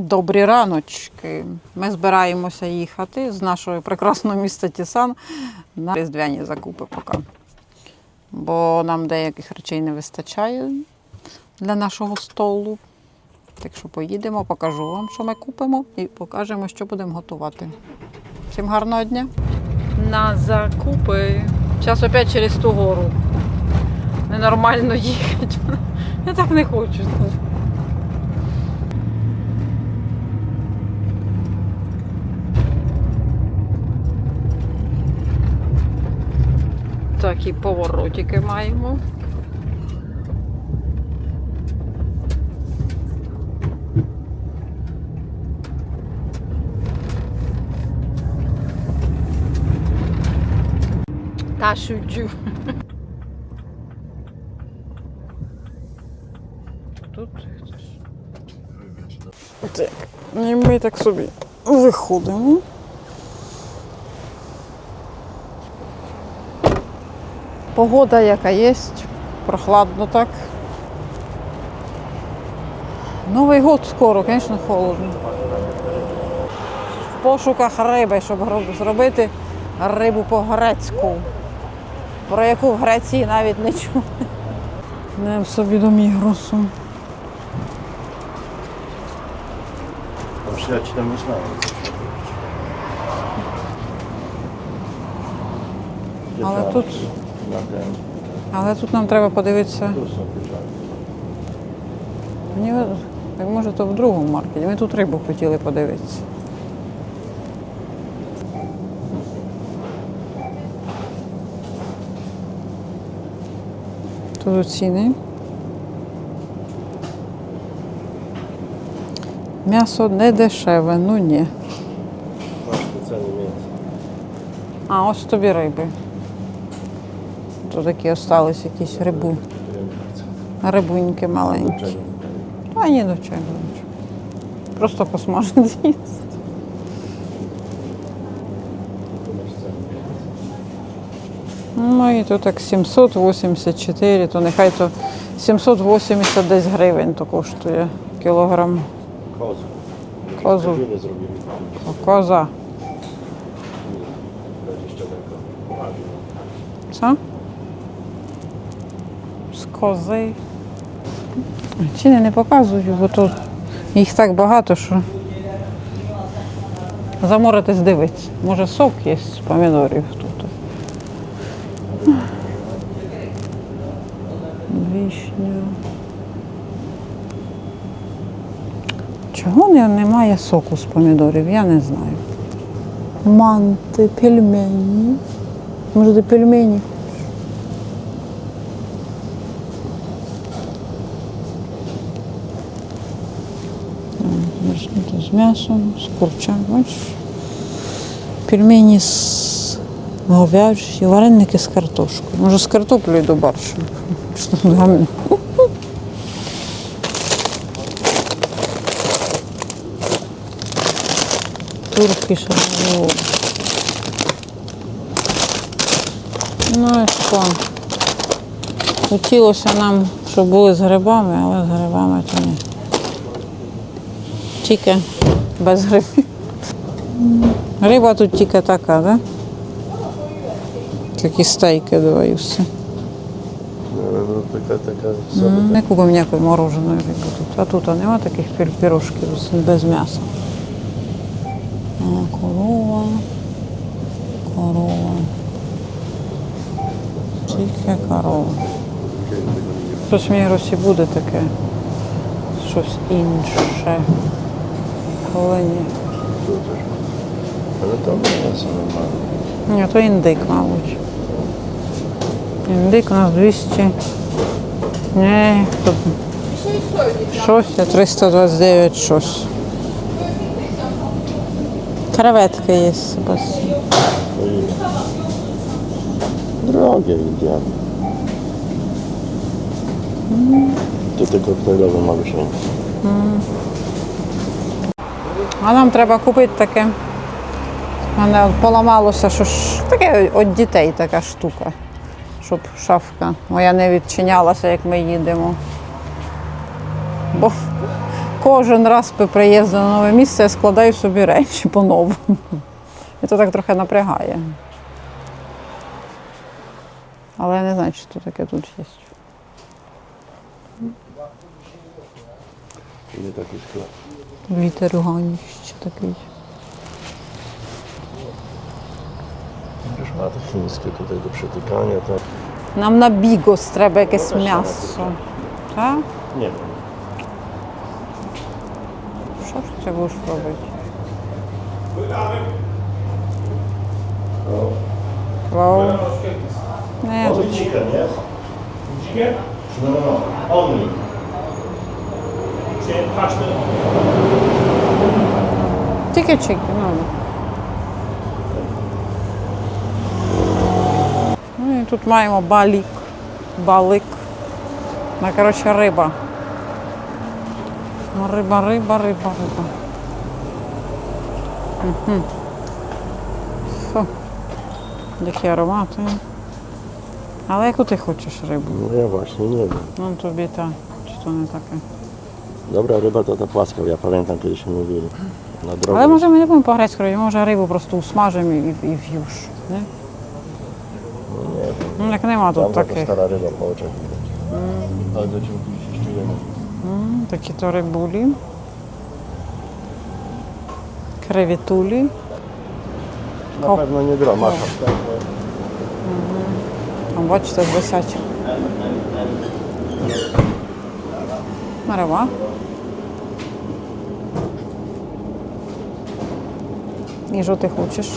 Добрі раночки. Ми збираємося їхати з нашого прекрасного міста Тісан на різдвяні закупи поки. Бо нам деяких речей не вистачає для нашого столу. Так що поїдемо, покажу вам, що ми купимо, і покажемо, що будемо готувати. Всім гарного дня! На закупи. Зараз опять через ту гору. Ненормально їхати. Я так не хочу. Такі поворотики маємо. Та шучу. Тут. Так, і ми так собі виходимо. Погода яка є, прохладно так. Новий год скоро, звісно, холодно. В пошуках риби, щоб зробити рибу по-грецьку, про яку в Греції навіть не чули. Не в собі до Мігросу. Tam? тут, Але тут нам треба подивитися. Мені так може то в другому маркеті. Ми тут рибу хотіли подивитися. Тут ціни. М'ясо не дешеве, ну ні. А, ось тобі риби. Тут такі остались якісь рибу. Рибуньки маленькі. А ні, до чого. нічого. Просто посмажити з'їсти. Ну і то так 784, то нехай то 780 десь гривень то коштує кілограм. Wiele zrobili. коза. 20. Що? Кози. Ціни не показую, бо тут їх так багато, що заморитись дивитися. Може сок є з помідорів тут. Вишня. Чого немає соку з помідорів, я не знаю. Манти, пельмені. Може, пельмені? М'ясом, з курчем, бачиш? Пельмені з говяжі, вареники з картошкою. Може, з картоплею до гамно? Турки шарму. Ну і що? Хотілося нам, щоб були з грибами, але з грибами то ні. Тільки без грибів. Риба тут тільки така, да? Такі стейки два і все. Не купимо ніякої мороженої риби тут. А тут нема таких пір- пірожків без м'яса. Корова. Корова. Тільки корова. Щось в Мігросі буде таке. Щось інше. Але ні. Ale to mięso. Ні, то індик, мабуть. Індик у нас 200. Ні, тут щось, 329 щось. Креветки є, Себастьян. Indiany. To te koktajlowe malusieńkie. А нам треба купити таке. У мене поламалося, що ж таке від дітей така штука, щоб шафка моя не відчинялася, як ми їдемо. Бо кожен раз при приїзді на нове місце я складаю собі речі по-новому. І то так трохи напрягає. Але я не знаю, що таке тут є. Nie taki sklep. Вітер ганіще такий. Wiesz, ma to chińskie tutaj do przetykania, tak? Нам на бігос треба якесь Ну, теж м'ясо. треба Так? Nie wiem. Що ж ти будеш робити? Вау. Не, тут Only chicken, yes? Chicken? No, no, no. Only. Тільки чики, ну. Ну і тут маємо балік, балик. Ну, коротше, риба. Ну, Риба, риба, риба, риба. Угу. Фу. Які аромати. Але яку ти хочеш рибу? No ja właśnie nie wiem. Ну тобі та, чи то не таке. Dobra ryba to ta płaska, ja pamiętam kiedyś mówili. Na drogę. Але може ми не будемо по-грецьку робити, може рибу просто усмажимо і, і в'юш. Не? No nie wiem. Ну, як нема тут Tam to таких. po oczach widać. Ale do ciebie się czujemy. М, Такі то рибулі. Кревітулі. Pewno nie dro, masz. Там бачите, висять. Мерева. І що ти хочеш?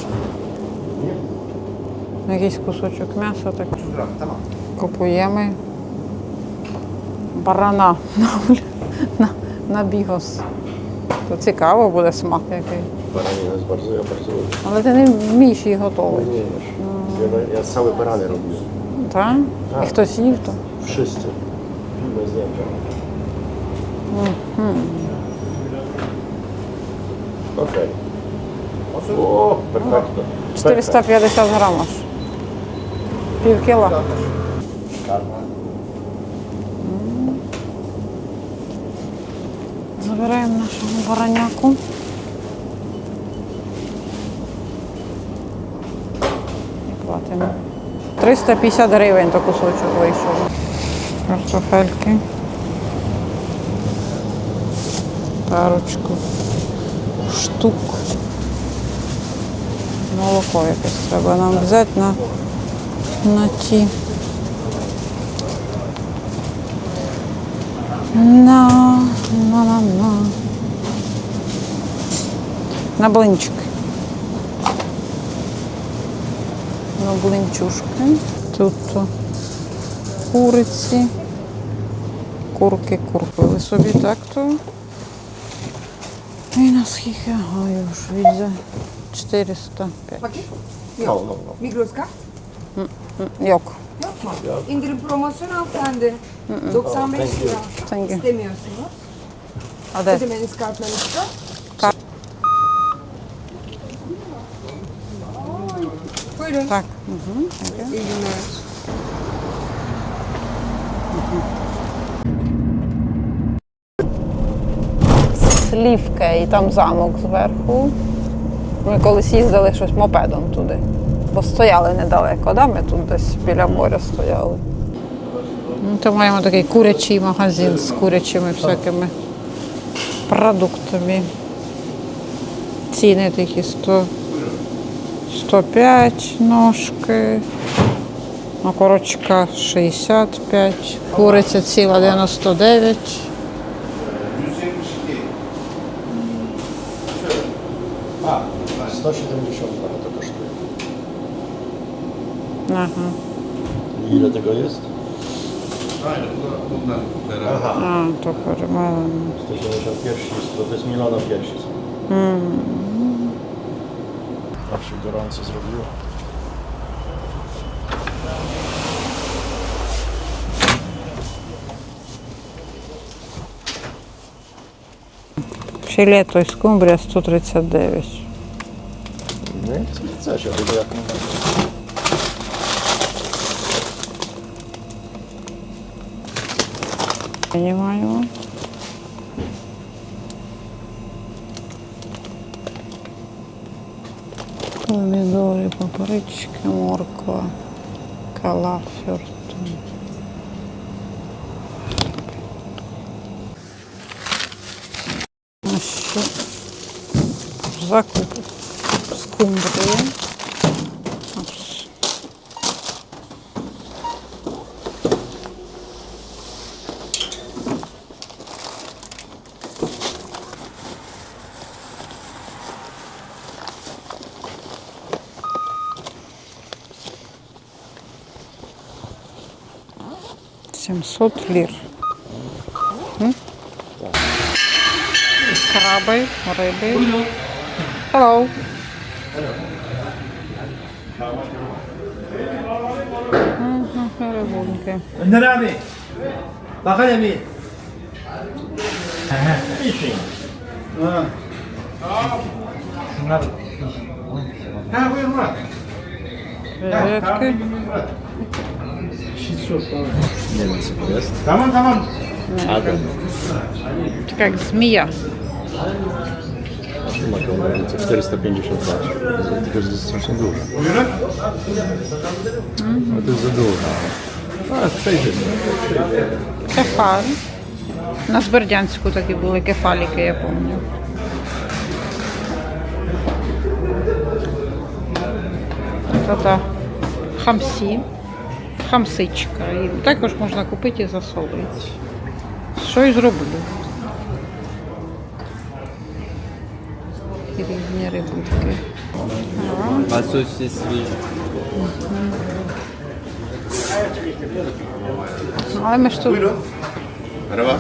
Якийсь кусочок м'яса так купуємо. Барана на, на, бігос. То цікаво буде смак який. Ja bardzo lubię. Але ти не вмієш її готувати. Ja, ja całe barany robiłem. Так? І хтось їв то. Filmy z Niemczech. Okej. O, perfekto. 450 грам аж. Пів кіла. Забираємо нашу бараняку. І платимо. 350 гривень то кусочок вийшов. Картофельки. Парочку. Штук. Молоко якесь треба нам взяти на, на ті. На, на, на, на. На блинчики. На блинчушки. Тут куриці. Курки куркули собі так то. І на скільки? Ага, я вже відзе 405. Paket? No, no, no. Migros kart? Yok. Yok mu? İndirim promosyonu hanımefendi. 95 thank you. lira. Thank you. İstemiyorsunuz. А де? Ödemeniz kartlarınızda. Kart. Buyurun. Так. Угу. İyi günler. Слівка і там замок зверху. Ми колись їздили щось мопедом туди. Бо стояли недалеко, да? ми тут десь біля моря стояли. Ну, то маємо такий курячий магазин з курячими всякими продуктами. Ціни такі 100, 105 ножки, окорочка 65, куриця ціла 99. A, 170 parę to kosztuje. Ага. I ile tego jest? Aha. А, то перемелено. 171 to, to jest miliona piersi. Tak się gorąco zrobiło. Філе, то скумбрія 139. Це це ще буде як не Принимаю. Помидоры, папорочки, морква, калафер. Закуп. Сімсот лір. М? Краби, риби. Hello. Ага, рибунки. Önder abi. Bak hele bir. Ha. Şunlar. Ha buyur Murat. Креветки. Nie wiem co to jest. Tamam tamam. Adam. Tak jak zmija. Ma to 450 lat. Tylko, że to jest strasznie dużo. Mhm. Ale to jest za dużo. A, przejdziemy. Kefal. Na Zberdiańsku takie były kefaliki, ja pomnę. To to hamsi. Хамсичка. І також можна купити і засолити. Що і зроблю. І різні рибутки. А, Лосось свіжий. Але ми ж тут. Ryba?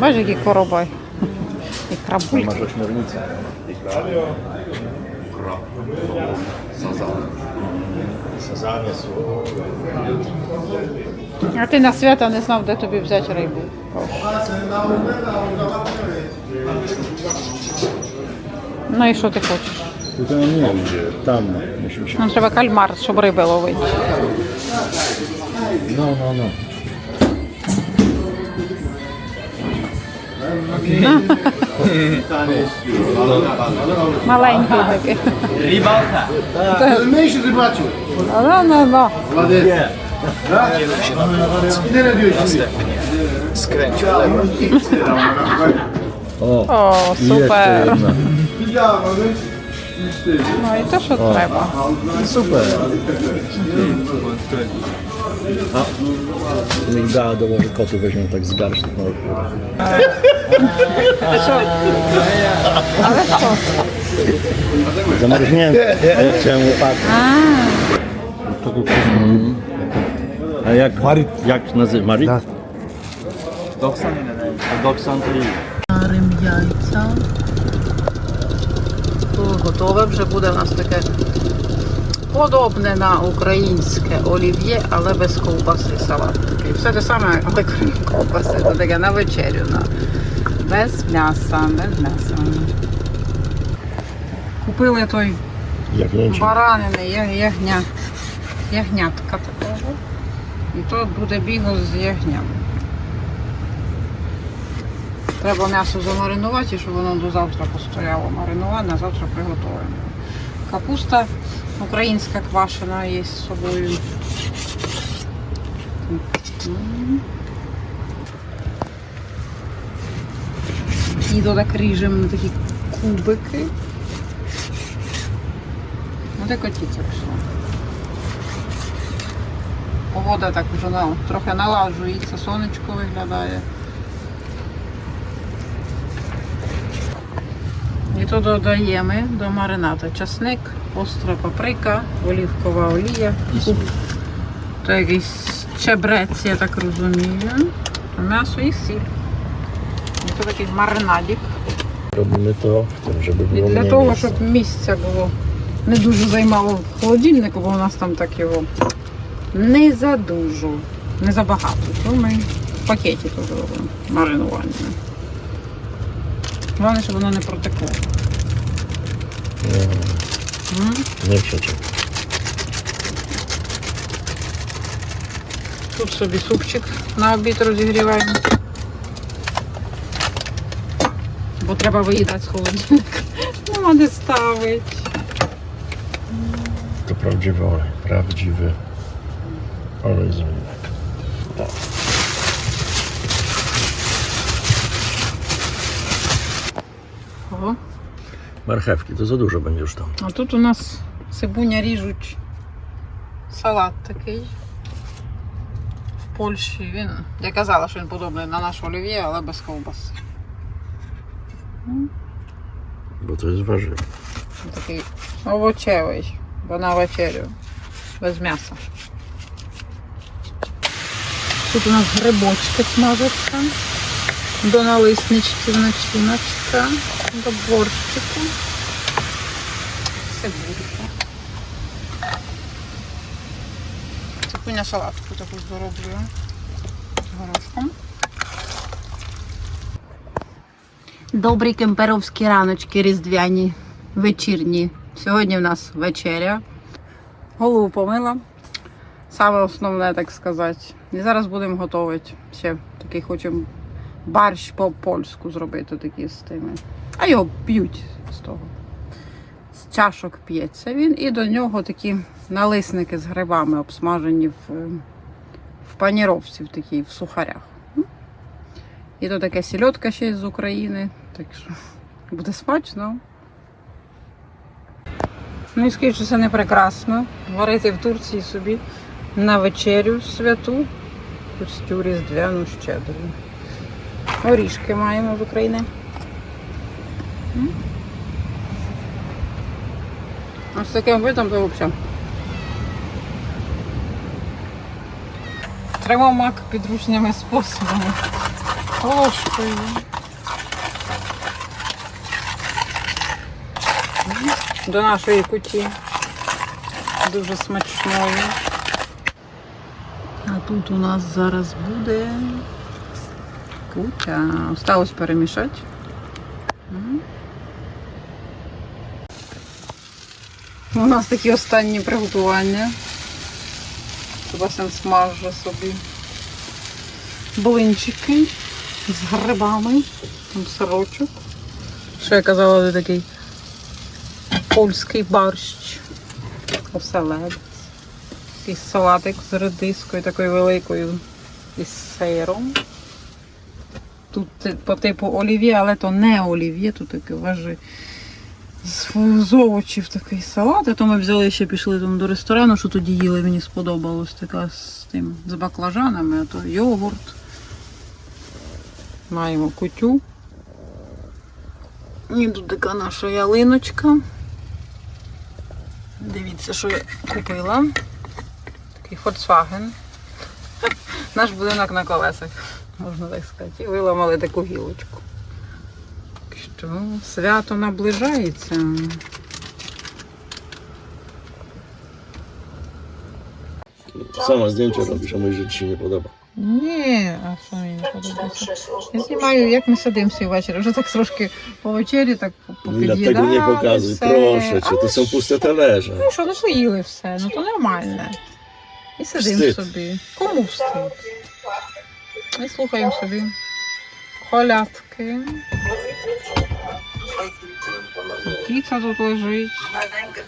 Бачиш, які коробай. І крабульки. Masz ośmiornicę. Sazan Jest А ти на свята не знав, де тобі взяти рибу. Ну і що ти хочеш? Musimy się... Нам треба кальмар, щоб риби ловити. No, no, no. Маленький такий. Ribalta. Mniejszy rybaciu. Ну, ну, ну. Ładnie. Nie. Ile diyorsun? O, О, i jeszcze супер. jedna. Ну і то, що треба. Super. A, migdała do kotu weźmiemy tak z garsztu. No. Ale co? Zamarznięty. Chciałem łopatę. A jak, Marit. jak nazywa? Marit? Doksan? Doksan to Starym jajca. Gotowe, przebudę na stykę. Подобне на українське олів'є, але без ковбаси салат. такий. Все те саме, але крім ковбаси. Це таке на вечерю. На. Без м'яса, без м'яса. Купили той баранини, ягня, ягнятка такого. І то буде біго з ягням. Треба м'ясо замаринувати, щоб воно до завтра постояло маринуване, а завтра приготуємо. Капуста українська квашена є з собою. І додак ріжемо на такі кубики. Ну де котіця пішла. Погода так вже на, трохи налажується, сонечко виглядає. І то додаємо до марината часник, остра паприка, олівкова олія, куб, то якийсь чебрець, я так розумію, м'ясо і сіль. То такий. Robimy to, żeby І było для того, щоб місця було не дуже займало в холодильнику, бо у нас там так його не задужу, не забагато. То ми в пакеті то зробимо маринування. Головне, щоб воно не протекло. М? Chcecie. Тут собі супчик на обід розігріваємо. Бо треба виїдати з холодильника. Нема де ставить. To prawdziwy olej, prawdziwy olej z oliwek. Tak. Ого. Za dużo będzie już tam. А тут у нас цибуня ріжуть салат такий. В Польщі він. Я казала, що він подобний на наш олів'є, але без ковбаси. To jest warzywo. Він Такий овочевий, бо на вечерю. Без м'яса. Тут у нас грибочки смажаться. До налисничків начиночка. До борщику. Цибулька. Цибуня салатку таку здороблюю. З горошком. Добрі кемперовські раночки різдвяні, вечірні. Сьогодні в нас вечеря. Голову помила. Саме основне, так сказати. І зараз будемо готувати. Ще такий хочемо борщ по-польську зробити такі з тими. А його п'ють з того. З чашок п'ється він. І до нього такі налисники з грибами обсмажені в, в паніровці, в в сухарях. І то таке сільотка ще з України. Так що буде смачно. Ну і що це не прекрасно. Варити в Турції собі на вечерю святу, пустю різдвяну щедру. Горішки маємо з України. М? Ось таким видом то взагалі. Треба мак підручними способами. Ложкою. До нашої куті. Дуже смачної. А тут у нас зараз буде кутя. Осталось перемішати. У нас такі останні приготування. Себастьян смаже собі блинчики з грибами, там сирочок. Що я казала, це такий польський борщ. Оселедець. Такий салатик з редискою такою великою із сиром. Тут по типу олів'є, але то не олів'є, тут таке вважи. З, овочів такий салат. А то ми взяли ще пішли там до ресторану, що тоді їли, мені сподобалось така з тим, з баклажанами, а то йогурт. Маємо кутю. І тут така наша ялиночка. Дивіться, що я купила. Такий Volkswagen. Наш будинок на колесах, можна так сказати. І виламали таку гілочку. Так що свято наближається. Robisz, a mówisz, że ci się nie. Ні, а що мені не подобається? Я знімаю, як ми сидимося ввечері. Вже так трошки по вечері, так попід'їдали pokazuj, все. proszę cię, Але to są puste. Ну що, ну поїли все, ну то нормально. І сидимо собі. Кому встид? І слухаємо собі. Колядки. Кіця тут лежить.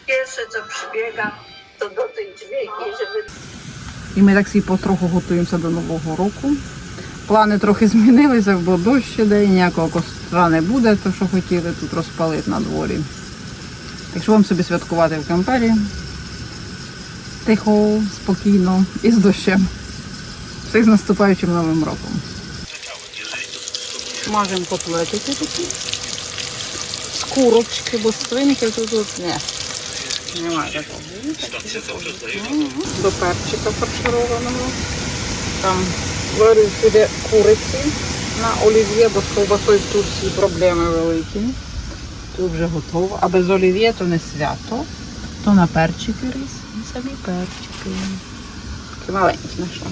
Pierwsze co przybiegam, to do tej dźwięki, żeby І ми так всі потроху готуємося до Нового року. Плани трохи змінилися, бо дощ іде, ніякого костра не буде, то що хотіли тут розпалити на дворі. Так що вам собі святкувати в кампері. Тихо, спокійно і з дощем. Всіх з наступаючим новим роком. Смажемо котлетики такі. З курочки, бо свинки тут, тут ні. Немає такого. До перчика фаршированого. Там сюди куриці на олів'є, бо з ковбасою в Турції проблеми великі. Тут вже готово. А без олів'є то не свято. То на перчики рис. І самі перчики. Такі маленькі на що.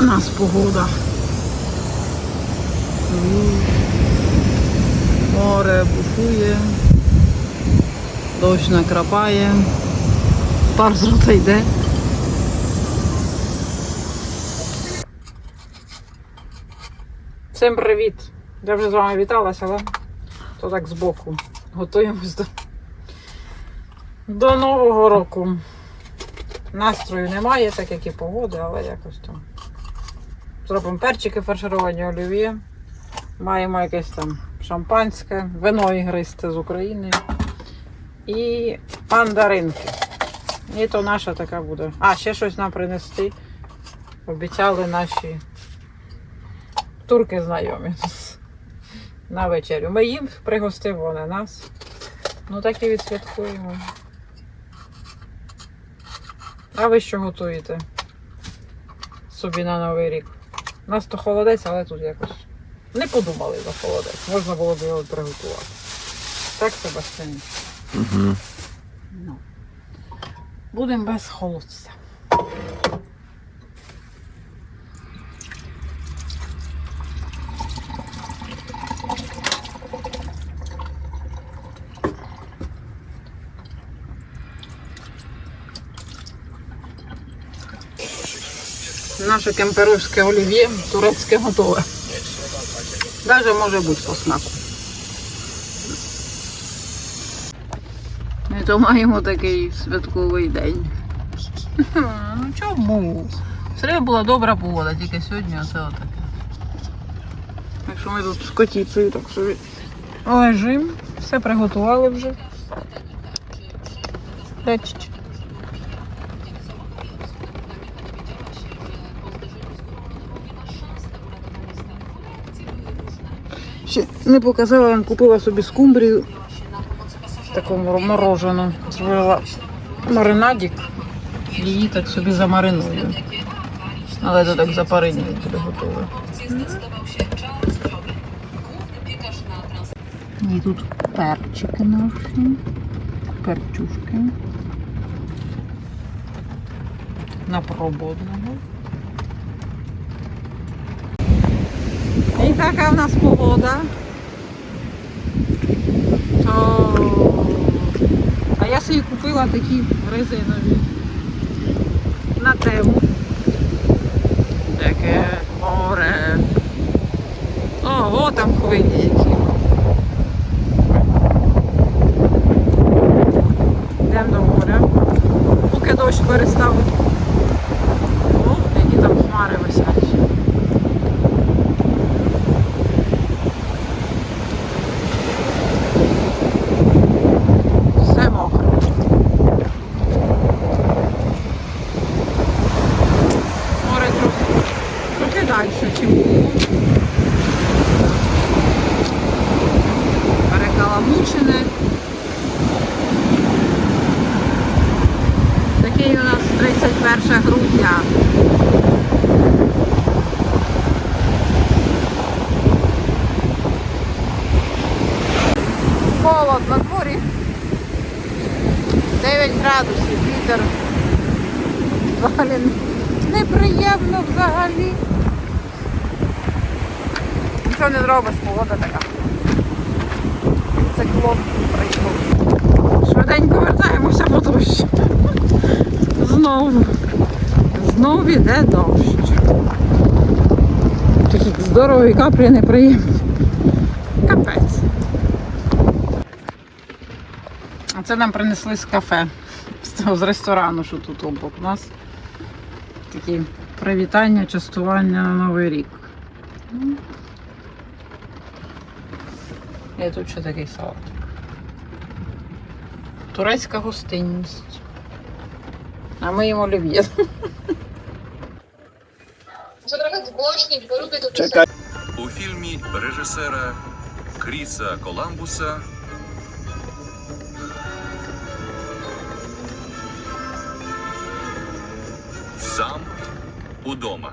У нас погода. Море бушує, дощ накрапає, пар з рота йде. Всім привіт! Я вже з вами віталася, але то так збоку. Готуємось до, до Нового року. Настрою немає, так як і погоди, але якось там. Зробимо перчики фаршировані олів'є. Маємо якесь там шампанське, вино ігристе з України. І мандаринки. І то наша така буде. А, ще щось нам принести. Обіцяли наші турки знайомі на вечерю. Ми їм пригостив вони нас. Ну так і відсвяткуємо. А ви що готуєте? Собі на Новий рік. У нас то холодець, але тут якось не подумали за холодець. Можна було б його приготувати. Так, Себастьян? Угу. Ну. Будемо без холодця. Наше кемперівське олів'є турецьке готове. Даже може бути по смаку. Ми то маємо такий святковий день. Ну чому? Все була добра погода, тільки сьогодні оце отаке. Так що ми тут з котіцею так собі лежим, все приготували вже. Лечить. Ще не показала, я купила собі скумбрію такому морожену. Зробила маринадик. Її так собі замариную. Але то так за буде готове. І тут перчики наші. Перчушки. На пробу. Така в нас погода. То... А я собі купила такі резинові на тему. Таке море. Ого, там хвилі які. Йдемо до моря. Поки дощ перестав. О, які там хмари висять. Все мокре. Море трохи, трохи далі, чим було. Перекаламучене. Такий у нас 31 грудня. Холод на дворі. 9 градусів, вітер. Взагалі неприємно взагалі. Нічого не зробиш, погода така. Циклон прийшов. Швиденько вертаємося по дощ. Знову. Знову йде дощ. Такі здорові каплі неприємні. Капець. А це нам принесли з кафе, з ресторану, що тут обок нас. Такі привітання, частування на Новий рік. І тут ще такий салатик. Турецька гостинність. А ми їмо олів'є. Czekaj. У фільмі режисера Кріса Коламбуса Сам удома.